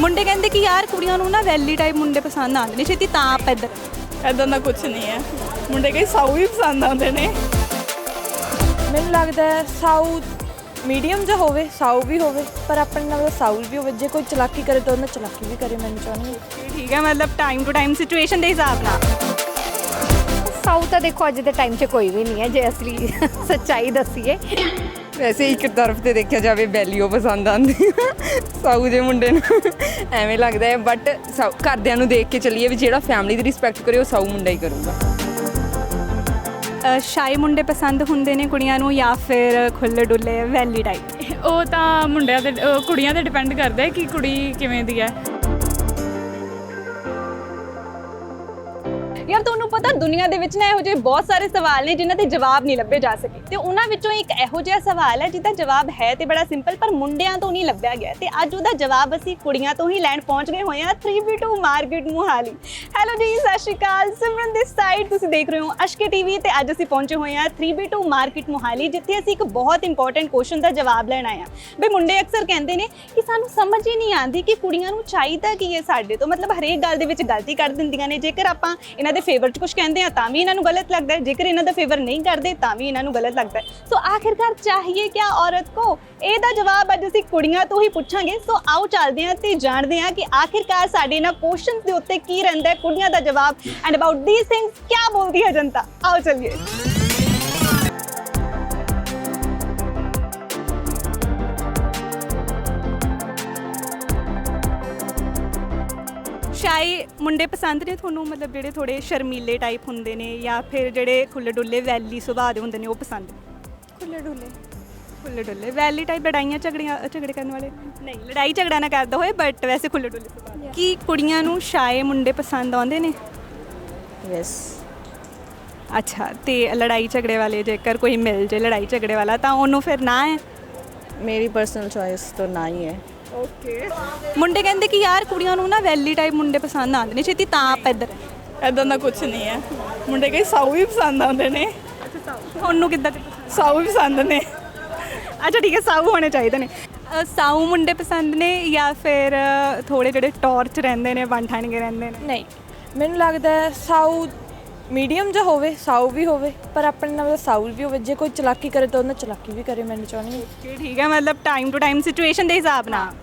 ਮੁੰਡੇ ਕਹਿੰਦੇ ਕਿ ਯਾਰ ਕੁੜੀਆਂ ਨੂੰ ਨਾ ਵੈਲੀ ਟਾਈਪ ਮੁੰਡੇ ਪਸੰਦ ਆਉਂਦੇ ਨੇ ਛੇਤੀ ਤਾਂ ਆਪ ਇੱਧਰ। ਐਦਾਂ ਦਾ ਕੁਝ ਨਹੀਂ ਹੈ। ਮੁੰਡੇ ਕਈ ਸਾਊ ਵੀ ਪਸੰਦ ਆਉਂਦੇ ਨੇ। ਮੈਨੂੰ ਲੱਗਦਾ ਹੈ ਸਾਊ ਮੀਡੀਅਮ ਜਿਹਾ ਹੋਵੇ ਸਾਊ ਵੀ ਹੋਵੇ ਪਰ ਆਪਣੇ ਨਾਲ ਸਾਊ ਵੀ ਹੋਵੇ। ਜੇ ਕੋਈ ਚਲਾਕੀ ਕਰੇ ਤਾਂ ਉਹਨਾਂ ਚਲਾਕੀ ਵੀ ਕਰੇ ਮੈਨੂੰ ਚਾਹੁੰਦੀ ਹਾਂ ਠੀਕ ਹੈ ਮਤਲਬ ਟਾਈਮ ਟੂ ਟਾਈਮ ਸਿਚੁਏਸ਼ਨ ਦੇ ਹਿਸਾਬ ਨਾਲ। ਸਾਊ ਤਾਂ ਦੇਖੋ ਅੱਜ ਦੇ ਟਾਈਮ 'ਚ ਕੋਈ ਵੀ ਨਹੀਂ ਹੈ ਜੇ ਅਸਲੀ ਸੱਚਾਈ ਦੱਸੀਏ। ਵੈਸੇ ਇੱਕ ਤਰਫ ਤੇ ਦੇਖਿਆ ਜਾਵੇ ਵੈਲਿਊ ਪਸੰਦ ਆਉਂਦੀ ਸਾਊ ਦੇ ਮੁੰਡੇ ਨੂੰ ਐਵੇਂ ਲੱਗਦਾ ਹੈ ਬਟ ਘਰਦਿਆਂ ਨੂੰ ਦੇਖ ਕੇ ਚੱਲੀਏ ਵੀ ਜਿਹੜਾ ਫੈਮਿਲੀ ਦੀ ਰਿਸਪੈਕਟ ਕਰੇ ਉਹ ਸਾਊ ਮੁੰਡਾ ਹੀ ਕਰੂਗਾ। ਸ਼ਾਈ ਮੁੰਡੇ ਪਸੰਦ ਹੁੰਦੇ ਨੇ ਕੁੜੀਆਂ ਨੂੰ ਜਾਂ ਫਿਰ ਖੁੱਲੇ ਡੁੱਲੇ ਵੈਲੀ ਟਾਈਪ ਉਹ ਤਾਂ ਮੁੰਡਿਆਂ ਦੇ ਕੁੜੀਆਂ ਤੇ ਡਿਪੈਂਡ ਕਰਦਾ ਹੈ ਕਿ ਕੁੜੀ ਕਿਵੇਂ ਦੀ ਹੈ। ਯਾਰ ਦੁਨੀਆ ਦੇ ਵਿੱਚ ਨਾ ਇਹੋ ਜਿਹੇ ਬਹੁਤ ਸਾਰੇ ਸਵਾਲ ਨੇ ਜਿਨ੍ਹਾਂ ਦੇ ਜਵਾਬ ਨਹੀਂ ਲੱਭੇ ਜਾ ਸਕੇ। ਤੇ ਉਹਨਾਂ ਵਿੱਚੋਂ ਇੱਕ ਇਹੋ ਜਿਹਾ ਸਵਾਲ ਹੈ ਜਿਹਦਾ ਜਵਾਬ ਹੈ ਤੇ ਬੜਾ ਸਿੰਪਲ ਪਰ ਮੁੰਡਿਆਂ ਤੋਂ ਨਹੀਂ ਲੱਭਿਆ ਗਿਆ। ਤੇ ਅੱਜ ਉਹਦਾ ਜਵਾਬ ਅਸੀਂ ਕੁੜੀਆਂ ਤੋਂ ਹੀ ਲੈਣ ਪਹੁੰਚ ਗਏ ਹੋਏ ਹਾਂ 3B2 ਮਾਰਕੀਟ ਮੁਹਾਲੀ। ਹੈਲੋ ਜੀ, ਸਤਿ ਸ਼੍ਰੀ ਅਕਾਲ। ਸਿਮਰਨ ਦਿਸ ਸਾਈਡ ਤੁਸੀਂ ਦੇਖ ਰਹੇ ਹੋ ਅਸ਼ਕੇ ਟੀਵੀ ਤੇ ਅੱਜ ਅਸੀਂ ਪਹੁੰਚੇ ਹੋਏ ਹਾਂ 3B2 ਮਾਰਕੀਟ ਮੁਹਾਲੀ, ਜਿੱਥੇ ਅਸੀਂ ਇੱਕ ਬਹੁਤ ਇੰਪੋਰਟੈਂਟ ਕੁਐਸਚਨ ਦਾ ਜਵਾਬ ਲੈਣ ਆਏ ਹਾਂ। ਵੀ ਮੁੰਡੇ ਅਕਸਰ ਕਹਿੰਦੇ ਨੇ ਕਿ ਸਾਨੂੰ ਸਮਝ ਹੀ ਨਹੀਂ ਆਉਂਦੀ ਕਿ ਕੁੜੀਆਂ ਨੂੰ ਚਾਹੀਦਾ ਕੀ ਹੈ ਸਾਡੇ ਤੋਂ। ਮਤਲਬ ਹਰੇਕ ਗੱਲ ਦੇ ਵਿੱਚ ਗਲਤੀ ਕਰ ਦਿੰਦੀਆਂ ਨੇ। ਜੇਕਰ ਆਪਾਂ ਇਹਨਾਂ ਦੇ ਫੇਵਰ 'ਚ ਕੁਝ ਕਹਿੰਦੇ ਆ, ਤਾਂ ਵੀ ਇਹਨਾਂ ਨੂੰ ਗਲਤ ਲੱਗਦਾ ਹੈ। ਜੇਕਰ ਇਹਨਾਂ ਦਾ ਫੇਵਰ ਨਹੀਂ ਕਰਦੇ, ਤਾਂ ਵੀ ਇਹਨਾਂ ਨੂੰ ਗਲਤ ਲੱਗਦਾ ਹੈ। ਸੋ ਆਖਿਰਕਾਰ ਚਾਹੀਏ ਕਿਆ ਔਰਤ ਕੋ? ਇਹਦਾ ਜਵਾਬ ਅੱਜ ਅਸੀਂ ਕੁੜੀਆਂ ਤੋਂ ਹੀ ਪੁੱਛਾਂਗੇ। ਸੋ ਆਓ ਚੱਲਦੇ ਹਾਂ ਤੇ ਜਾਣਦੇ ਹਾਂ ਕਿ ਆਖਿਰਕਾਰ ਸਾਡੇ ਇਹਨਾਂ ਕੁਐਸਚਨਸ ਦੇ ਉੱਤੇ ਕੀ ਰਹਿੰਦਾ ਹੈ ਕੁੜੀਆਂ ਦਾ ਜਵਾਬ। ਐਂਡ ਅਬਾਊਟ ਥੀਸ ਥਿੰਗਸ ਕਿਆ ਬੋਲਦੀ ਹੈ ਜਨਤਾ? ਆਓ ਚੱਲੀਏ। ਸ਼ਾਈ ਮੁੰਡੇ ਪਸੰਦ ਨੇ ਤੁਹਾਨੂੰ? ਮਤਲਬ ਜਿਹੜੇ ਥੋੜੇ ਸ਼ਰਮੀਲੇ ਟਾਈਪ ਹੁੰਦੇ ਨੇ ਜਾਂ ਫਿਰ ਜਿਹੜੇ ਖੁੱਲੇ ਡੁੱਲੇ ਵੈਲੀ ਸੁਭਾਅ ਦੇ ਹੁੰਦੇ ਨੇ ਉਹ ਪਸੰਦ? ਖੁੱਲੇ ਡੁੱਲੇ ਖੁੱਲੇ ਡੁੱਲੇ ਵੈਲੀ ਟਾਈਪ ਲੜਾਈਆਂ ਝਗੜੀਆਂ ਝਗੜੇ ਕਰਨ ਵਾਲੇ? ਨਹੀਂ ਲੜਾਈ ਝਗੜਾ ਨਾ ਕਰਦਾ ਹੋਏ ਬਟ ਵੈਸੇ ਖੁੱਲੇ ਡੁੱਲੇ ਸੁਭਾਅ ਕੀ ਕੁੜੀਆਂ ਨੂੰ ਸ਼ਾਏ ਮੁੰਡੇ ਪਸੰਦ ਆਉਂਦੇ ਨੇ? ਯੈਸ ਅੱਛਾ ਤੇ ਲੜਾਈ ਝਗੜੇ ਵਾਲੇ ਜੇਕਰ ਕੋਈ ਮਿਲ ਜੇ ਲੜਾਈ ਝਗੜੇ ਵਾਲਾ ਤਾਂ ਉਹਨੂੰ ਫਿਰ ਨਾ ਹੈ ਮੇਰੀ ਪਰਸਨਲ ਚੋਇਸ ਤਾਂ ਨਾ ਹੀ ਹੈ ਓਕੇ ਮੁੰਡੇ ਕਹਿੰਦੇ ਕਿ ਯਾਰ ਕੁੜੀਆਂ ਨੂੰ ਨਾ ਵੈਲੀ ਟਾਈਪ ਮੁੰਡੇ ਪਸੰਦ ਆਉਂਦੇ ਨੇ ਛੇਤੀ ਤਾਂ ਆਪ ਇੱਧਰ। ਐਦਾਂ ਦਾ ਕੁਝ ਨਹੀਂ ਹੈ। ਮੁੰਡੇ ਕਈ ਸਾਊ ਵੀ ਪਸੰਦ ਆਉਂਦੇ ਨੇ। ਤੁਹਾਨੂੰ ਕਿੱਦਾਂ ਦੇ ਪਸੰਦ? ਸਾਊ ਵੀ ਪਸੰਦ ਨੇ। ਅੱਛਾ ਠੀਕ ਹੈ ਸਾਊ ਹੋਣੇ ਚਾਹੀਦੇ ਨੇ। ਅ, ਸਾਊ ਮੁੰਡੇ ਪਸੰਦ ਨੇ ਜਾਂ ਫਿਰ ਥੋੜੇ ਜਿਹੜੇ ਟੌਰਚ ਰਹਿੰਦੇ ਨੇ ਕੇ ਰਹਿੰਦੇ ਨੇ? ਨਹੀਂ ਮੈਨੂੰ ਲੱਗਦਾ ਹੈ ਸਾਊ ਮੀਡੀਅਮ ਜਿਹਾ ਹੋਵੇ ਸਾਊ ਵੀ ਹੋਵੇ ਪਰ ਆਪਣੇ ਨਾਲ ਸਾਊ ਵੀ ਹੋਵੇ ਜੇ ਕੋਈ ਚਲਾਕੀ ਕਰੇ ਤਾਂ ਉਹਨਾਂ ਚਲਾਕੀ ਵੀ ਕਰੇ ਮੈਨੂੰ ਚਾਹੁੰਦੀ ਹਾਂ ਕਿ ਠੀਕ ਹੈ ਮਤਲਬ ਟਾਈਮ ਟੂ ਟਾਈਮ ਸਿਚੁਏਸ਼ਨ ਦੇ ਹਿਸਾਬ ਨਾਲ।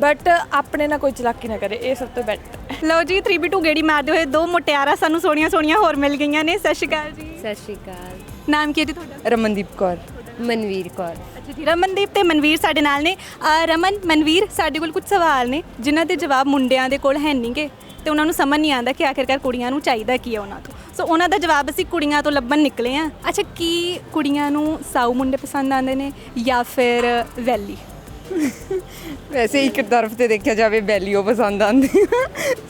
ਬਟ ਆਪਣੇ ਨਾਲ ਕੋਈ ਚਲਾਕੀ ਨਾ ਕਰੇ ਇਹ ਸਭ ਤੋਂ ਬੈਟਰ ਲਓ ਜੀ 3B2 ਗੇੜੀ ਮਾਰਦੇ ਹੋਏ ਦੋ ਮੁਟਿਆਰਾਂ ਸਾਨੂੰ ਸੋਹਣੀਆਂ ਸੋਹਣੀਆਂ ਹੋਰ ਮਿਲ ਗਈਆਂ ਨੇ। ਸਤਿ ਸ਼੍ਰੀ ਅਕਾਲ ਜੀ। ਸਤਿ ਸ਼੍ਰੀ ਅਕਾਲ। ਨਾਮ ਕੀ ਹੈ ਜੀ ਤੁਹਾਡਾ? ਰਮਨਦੀਪ ਕੌਰ। ਮਨਵੀਰ ਕੌਰ। ਅੱਛਾ ਜੀ ਰਮਨਦੀਪ ਤੇ ਮਨਵੀਰ ਸਾਡੇ ਨਾਲ ਨੇ। ਰਮਨ ਮਨਵੀਰ ਸਾਡੇ ਕੋਲ ਕੁਝ ਸਵਾਲ ਨੇ ਜਿਨ੍ਹਾਂ ਦੇ ਜਵਾਬ ਮੁੰਡਿਆਂ ਦੇ ਕੋਲ ਹੈ ਨਹੀਂਗੇ ਤੇ ਉਹਨਾਂ ਨੂੰ ਸਮਝ ਨਹੀਂ ਆਉਂਦਾ ਕਿ ਆਖਿਰਕਾਰ ਕੁੜੀਆਂ ਨੂੰ ਚਾਹੀਦਾ ਕੀ ਹੈ ਉਹਨਾਂ ਤੋਂ। ਸੋ ਉਹਨਾਂ ਦਾ ਜਵਾਬ ਅਸੀਂ ਕੁੜੀਆਂ ਤੋਂ ਲੱਭਣ ਨਿਕਲੇ ਆ ਅੱਛਾ ਕੀ ਕੁੜੀਆਂ ਨੂੰ ਸਾਊ ਮੁੰਡੇ ਪਸੰਦ ਆਉਂਦੇ ਨੇ ਜਾਂ ਫਿਰ ਵੈਲੀ? ਵੈਸੇ ਇੱਕ ਤਰਫ ਤੇ ਦੇਖਿਆ ਜਾਵੇ ਵੈਲਿਊ ਪਸੰਦ ਆਉਂਦੀ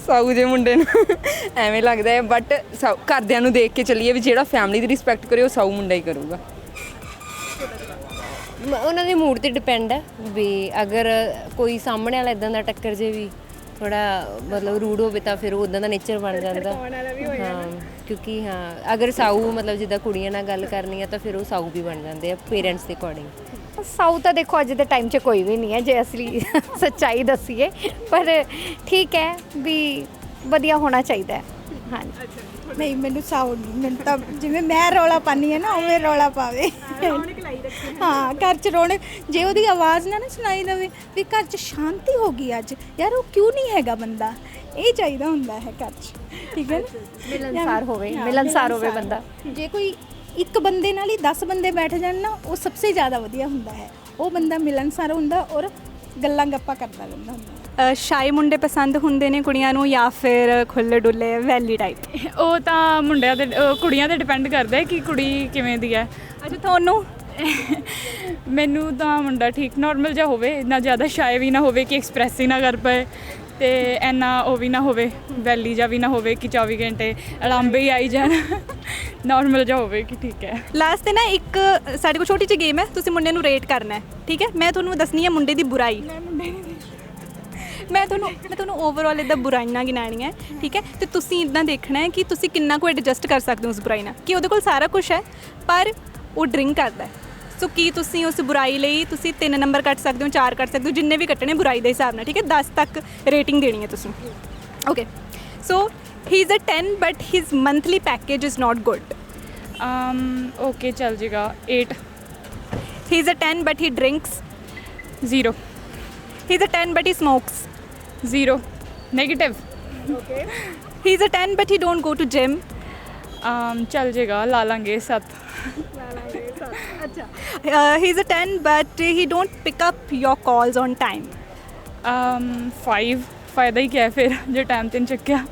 ਸਾਊ ਦੇ ਮੁੰਡੇ ਨੂੰ। ਐਵੇਂ ਲੱਗਦਾ ਹੈ ਬਟ ਘਰਦਿਆਂ ਨੂੰ ਦੇਖ ਕੇ ਚੱਲੀਏ ਵੀ ਜਿਹੜਾ ਫੈਮਿਲੀ ਦੀ ਰਿਸਪੈਕਟ ਕਰੇ ਉਹ ਸਾਊ ਮੁੰਡਾ ਹੀ ਕਰੂਗਾ। ਉਹਨਾਂ ਦੇ ਮੂਡ ਤੇ ਡਿਪੈਂਡ ਹੈ ਵੀ ਅਗਰ ਕੋਈ ਸਾਹਮਣੇ ਵਾਲਾ ਇਦਾਂ ਦਾ ਟੱਕਰ ਜੇ ਵੀ ਥੋੜਾ ਮਤਲਬ ਰੂਡ ਹੋਵੇ ਤਾਂ ਫਿਰ ਉਦਾਂ ਦਾ ਨੇਚਰ ਬਣ ਜਾਂਦਾ। ਹਾਂ ਕਿਉਂਕਿ ਹਾਂ ਅਗਰ ਸਾਊ ਮਤਲਬ ਜਿੱਦਾਂ ਕੁੜੀਆਂ ਨਾਲ ਗੱਲ ਕਰਨੀ ਹੈ ਤਾਂ ਫਿਰ ਉਹ ਸਾਊ ਵੀ ਬਣ ਜਾਂਦੇ ਆ ਪੇਰੈਂਟਸ ਦੇ ਅਕੋਰਡਿੰਗ ਸਾਊ ਤਾਂ ਦੇਖੋ ਅੱਜ ਦੇ ਟਾਈਮ 'ਚ ਕੋਈ ਵੀ ਨਹੀਂ ਹੈ ਜੇ ਅਸਲੀ ਸੱਚਾਈ ਦੱਸੀਏ। ਪਰ ਠੀਕ ਹੈ ਵੀ ਵਧੀਆ ਹੋਣਾ ਚਾਹੀਦਾ ਹੈ। ਹਾਂਜੀ। ਨਹੀਂ ਮੈਨੂੰ ਸਾਊਂਡ ਮੈਨੂੰ ਤਾਂ ਜਿਵੇਂ ਮੈਂ ਰੌਲਾ ਪਾਨੀ ਹੈ ਨਾ ਉਵੇਂ ਰੌਲਾ ਪਾਵੇ। ਹਾਂ ਘਰ ਚ ਰੌਣਕ ਜੇ ਉਹਦੀ ਆਵਾਜ਼ ਨਾ ਨਾ ਸੁਣਾਈ ਦੇਵੇ ਵੀ ਘਰ ਚ ਸ਼ਾਂਤੀ ਹੋ ਗਈ ਅੱਜ। ਯਾਰ ਉਹ ਕਿਉਂ ਨਹੀਂ ਹੈਗਾ ਬੰਦਾ? ਇਹ ਚਾਹੀਦਾ ਹੁੰਦਾ ਹੈ ਘਰ ਚ। ਠੀਕ ਹੈ ਨਾ? ਮਿਲਨਸਾਰ ਹੋਵੇ ਮਿਲਨਸਾਰ ਹੋਵੇ। ਬੰਦਾ। ਜੇ ਕੋਈ ਇੱਕ ਬੰਦੇ ਨਾਲ ਹੀ 10 ਬੰਦੇ ਬੈਠ ਜਾਣ ਨਾ ਉਹ ਸਭ ਤੋਂ ਜ਼ਿਆਦਾ ਵਧੀਆ ਹੁੰਦਾ ਹੈ। ਉਹ ਬੰਦਾ ਮਿਲਣਸਾਰ ਹੁੰਦਾ ਔਰ ਗੱਲਾਂ ਗੱਪਾਂ ਕਰਦਾ ਰਹਿੰਦਾ ਹੁੰਦਾ। ਸ਼ਾਈ ਮੁੰਡੇ ਪਸੰਦ ਹੁੰਦੇ ਨੇ ਕੁੜੀਆਂ ਨੂੰ ਜਾਂ ਫਿਰ ਖੁੱਲੇ ਡੁੱਲੇ ਵੈਲੀ ਟਾਈਪ ਉਹ ਤਾਂ ਮੁੰਡਿਆਂ ਦੇ ਅਹ ਕੁੜੀਆਂ ਤੇ ਡਿਪੈਂਡ ਕਰਦਾ ਹੈ ਕਿ ਕੁੜੀ ਕਿਵੇਂ ਦੀ ਹੈ। ਅੱਛਾ ਤੁਹਾਨੂੰ? ਮੈਨੂੰ ਤਾਂ ਮੁੰਡਾ ਠੀਕ ਨਾਰਮਲ ਜਿਹਾ ਹੋਵੇ ਇੰਨਾ ਜ਼ਿਆਦਾ ਸ਼ਾਇ ਵੀ ਨਾ ਹੋਵੇ ਕਿ ਐਕਸਪ੍ਰੈਸ ਹੀ ਨਾ ਕਰ ਪਏ ਤੇ ਇੰਨਾ ਉਹ ਵੀ ਨਾ ਹੋਵੇ ਵੈਲੀ ਜਿਹਾ ਵੀ ਨਾ ਹੋਵੇ ਕਿ 24 ਘੰਟੇ ਅਲਾਂਬੇ ਹੀ ਆਈ ਜਾਣ। ਨਾਰਮਲ ਜਿਹਾ ਹੋਵੇ ਕਿ ਠੀਕ ਹੈ। ਲਾਸਟ ਤੇ ਨਾ ਇੱਕ ਸਾਡੇ ਕੋਲ ਛੋਟੀ ਜਿਹੀ ਗੇਮ ਹੈ ਤੁਸੀਂ ਮੁੰਡੇ ਨੂੰ ਰੇਟ ਕਰਨਾ ਹੈ ਠੀਕ ਹੈ? ਮੈਂ ਤੁਹਾਨੂੰ ਦੱਸਣੀ ਹੈ ਮੁੰਡੇ ਦੀ ਬੁਰਾਈ। ਮੈਂ ਤੁਹਾਨੂੰ ਮੈਂ ਤੁਹਾਨੂੰ ਓਵਰਆਲ ਇਹਦਾ ਬੁਰਾਈਆਂ ਗਿਣਾਣੀਆਂ ਹੈ ਠੀਕ ਹੈ? ਤੇ ਤੁਸੀਂ ਇਦਾਂ ਦੇਖਣਾ ਹੈ ਕਿ ਤੁਸੀਂ ਕਿੰਨਾ ਕੁ ਐਡਜਸਟ ਕਰ ਸਕਦੇ ਹੋ ਉਸ ਬੁਰਾਈ ਨਾਲ ਕਿ ਉਹਦੇ ਕੋਲ ਸਾਰਾ ਕੁਝ ਹੈ ਪਰ ਉਹ ਡਰਿੰਕ ਕਰਦਾ ਹੈ। ਸੋ ਕੀ ਤੁਸੀਂ ਉਸ ਬੁਰਾਈ ਲਈ ਤੁਸੀਂ 3 ਨੰਬਰ ਕੱਟ ਸਕਦੇ ਹੋ 4 ਕੱਟ ਸਕਦੇ ਹੋ ਜਿੰਨੇ ਵੀ ਕੱਟਣੇ ਬੁਰਾਈ ਦੇ ਹਿਸਾਬ ਨਾਲ ਠੀਕ ਹੈ? 10 ਤੱਕ ਰੇਟਿੰਗ ਦੇਣੀ ਹੈ ਤੁਸੀਂ। Okay so he is a 10 but his monthly package is not good um okay ਚੱਲ ਜੇਗਾ 8 he is a 10 but he drinks 0 he is a 10 but he smokes 0 negative he is a 10 but he don't go to gym um ਚੱਲ ਜੇਗਾ ਲਾ ਲਾਂਗੇ 7 ਅੱਛਾ he is a 10 but he don't pick up your calls on time um 5 ਫਾਇਦਾ ਹੀ ਕਿਆ ਫਿਰ ਜੇ time ਤੇ ਨਹੀਂ ਚੱਕਿਆ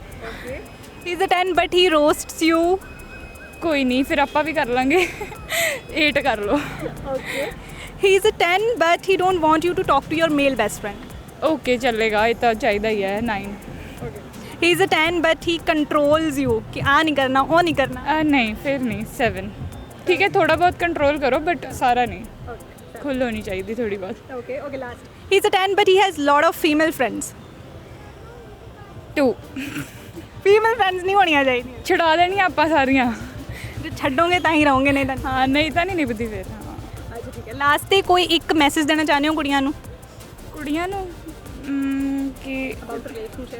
he is a 10 but he roasts you ਕੋਈ ਨਹੀਂ ਫਿਰ ਆਪਾਂ ਵੀ ਕਰ ਲਾਂਗੇ 8 ਕਰ ਲਓ he is a 10 but he don't want you to talk to your male best friend okay ਚੱਲੇਗਾ ਇਹ ਤਾਂ ਚਾਹੀਦਾ ਹੀ ਹੈ 9 he is a 10 but he controls you ਕਿ ਆ ਨਹੀਂ ਕਰਨਾ ਉਹ ਨਹੀਂ ਕਰਨਾ। ਆ ਨਹੀਂ ਫਿਰ ਨਹੀਂ 7 ਠੀਕ ਹੈ ਥੋੜਾ ਬਹੁਤ ਕੰਟਰੋਲ ਕਰੋ ਬਟ ਸਾਰਾ ਨਹੀਂ। ਖੁੱਲ ਹੋਣੀ ਚਾਹੀਦੀ ਥੋੜੀ ਬਹੁਤ। Okay okay last he is a 10 but he has lot of female friends 2 female friends ਨਹੀਂ ਹੋਣੀਆਂ ਚਾਹੀਦੀਆਂ। ਛੁਡਾ ਦੇਣੀਆਂ ਆਪਾਂ ਸਾਰੀਆਂ। ਜੇ ਛੱਡੋਗੇ ਤਾਂ ਹੀ ਰਹੋਗੇ ਨਹੀਂ ਤਾਂ ਹਾਂ ਨਹੀਂ ਤਾਂ ਨਹੀਂ ਨਿਭਦੀ ਫਿਰ। ਹਾਂ ਅੱਛਾ ਠੀਕ ਹੈ। ਲਾਸਟ ਤੇ ਕੋਈ ਇੱਕ ਮੈਸੇਜ ਦੇਣਾ ਚਾਹੁੰਦੇ ਹੋ ਕੁੜੀਆਂ ਨੂੰ? ਕੁੜੀਆਂ ਨੂੰ ਮ,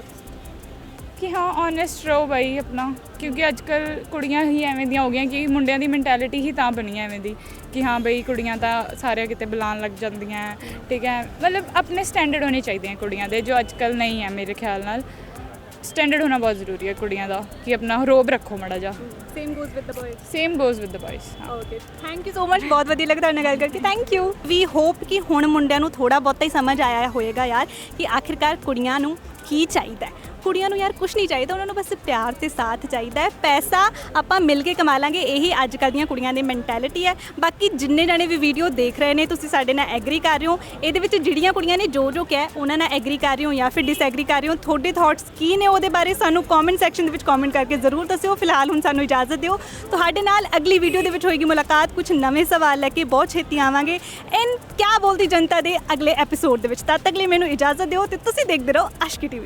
ਕਿ ਹਾਂ ਓਨੈਸਟ ਰਹੋ ਬਾਈ ਆਪਣਾ। ਕਿਉਂਕਿ ਅੱਜ ਕੱਲ ਕੁੜੀਆਂ ਹੀ ਐਵੇਂ ਦੀਆਂ ਹੋ ਗਈਆਂ ਕਿ ਮੁੰਡਿਆਂ ਦੀ ਮੈਂਟੈਲਿਟੀ ਹੀ ਤਾਂ ਬਣੀ ਹੈ ਐਵੇਂ ਦੀ। ਕਿ ਹਾਂ ਬਈ ਕੁੜੀਆਂ ਤਾਂ ਸਾਰਿਆਂ ਕਿਤੇ ਬੁਲਾਉਣ ਲੱਗ ਜਾਂਦੀਆਂ ਠੀਕ ਹੈ ਮਤਲਬ ਆਪਣੇ ਸਟੈਂਡਰਡ ਹੋਣੇ ਚਾਹੀਦੇ ਆ ਕੁੜੀਆਂ ਦੇ ਜੋ ਅੱਜ ਕੱਲ ਨਹੀਂ ਹੈ ਮੇਰੇ ਖਿਆਲ ਨਾਲ। ਸਟੈਂਡਰਡ ਹੋਣਾ ਬਹੁਤ ਜ਼ਰੂਰੀ ਹੈ ਕੁੜੀਆਂ ਦਾ ਕਿ ਆਪਣਾ ਰੋਬ ਰੱਖੋ ਮੜਾ ਜਾ same goes with the boys same goes with the boys ਹਾਂ okay thank you so much ਬਹੁਤ ਵਧੀਆ ਲੱਗਾ ਤੁਹਾਡੇ ਨਾਲ ਗੱਲ ਕਰਕੇ ਥੈਂਕ ਯੂ ਵੀ ਹੋਪ ਕਿ ਹੁਣ ਮੁੰਡਿਆਂ ਨੂੰ ਥੋੜਾ ਬਹੁਤਾ ਹੀ ਸਮਝ ਆਇਆ ਹੋਏਗਾ ਯਾਰ ਕਿ ਆਖਿਰਕਾਰ ਕੁੜੀਆਂ ਨੂੰ ਕੀ ਚਾਹੀਦਾ ਕੁੜੀਆਂ ਨੂੰ ਯਾਰ ਕੁਝ ਨਹੀਂ ਚਾਹੀਦਾ, ਉਹਨਾਂ ਨੂੰ ਬਸ ਪਿਆਰ ਤੇ ਸਾਥ ਚਾਹੀਦਾ ਹੈ। ਪੈਸਾ ਆਪਾਂ ਮਿਲ ਕੇ ਕਮਾ ਲਾਂਗੇ, ਇਹੀ ਅੱਜ ਕੱਲ੍ਹ ਦੀਆਂ ਕੁੜੀਆਂ ਦੀ ਮੈਂਟੈਲਿਟੀ ਹੈ। ਬਾਕੀ ਜਿੰਨੇ ਜਾਣੇ ਵੀ ਵੀਡੀਓ ਦੇਖ ਰਹੇ ਨੇ, ਤੁਸੀਂ ਸਾਡੇ ਨਾਲ ਐਗਰੀ ਕਰ ਰਹੇ ਹੋ। ਇਹਦੇ ਵਿੱਚ ਜਿਹੜੀਆਂ ਕੁੜੀਆਂ ਨੇ ਜੋ ਜੋ ਕਿਹਾ, ਉਹਨਾਂ ਨਾਲ ਐਗਰੀ ਕਰ ਰਹੇ ਹੋ ਜਾਂ ਫਿਰ ਡਿਸਐਗਰੀ ਕਰ ਰਹੇ ਹੋ? ਤੁਹਾਡੇ ਥਾਟਸ ਕੀ ਨੇ ਉਹਦੇ ਬਾਰੇ? ਸਾਨੂੰ ਕਮੈਂਟ ਸੈਕਸ਼ਨ ਦੇ ਵਿੱਚ ਕਮੈਂਟ ਕਰਕੇ ਜ਼ਰੂਰ ਦੱਸਿਓ। ਫਿਲਹਾਲ ਹੁਣ ਸਾਨੂੰ ਇਜਾਜ਼ਤ ਦਿਓ। ਤੁਹਾਡੇ ਨਾਲ ਅਗਲੀ ਵੀਡੀਓ ਦੇ ਵਿੱਚ ਹੋਏਗੀ ਮੁਲਾਕਾਤ। ਕੁਝ ਨਵੇਂ ਸਵਾਲ ਲੈ ਕੇ ਬਹੁਤ ਛੇਤੀ ਆਵਾਂਗੇ। ਇਨ ਕਿਆ ਬੋਲਦੀ ਜਨਤਾ ਦੇ ਅਗਲੇ ਐਪੀਸੋਡ ਦੇ ਵਿੱਚ? ਤਦ ਤੱਕ ਲਈ ਮੈਨੂੰ ਇਜਾਜ਼ਤ ਦਿਓ ਤੇ ਤੁਸੀਂ ਦੇਖਦੇ ਰਹੋ ਆਸ਼ਕੀ ਟੀਵੀ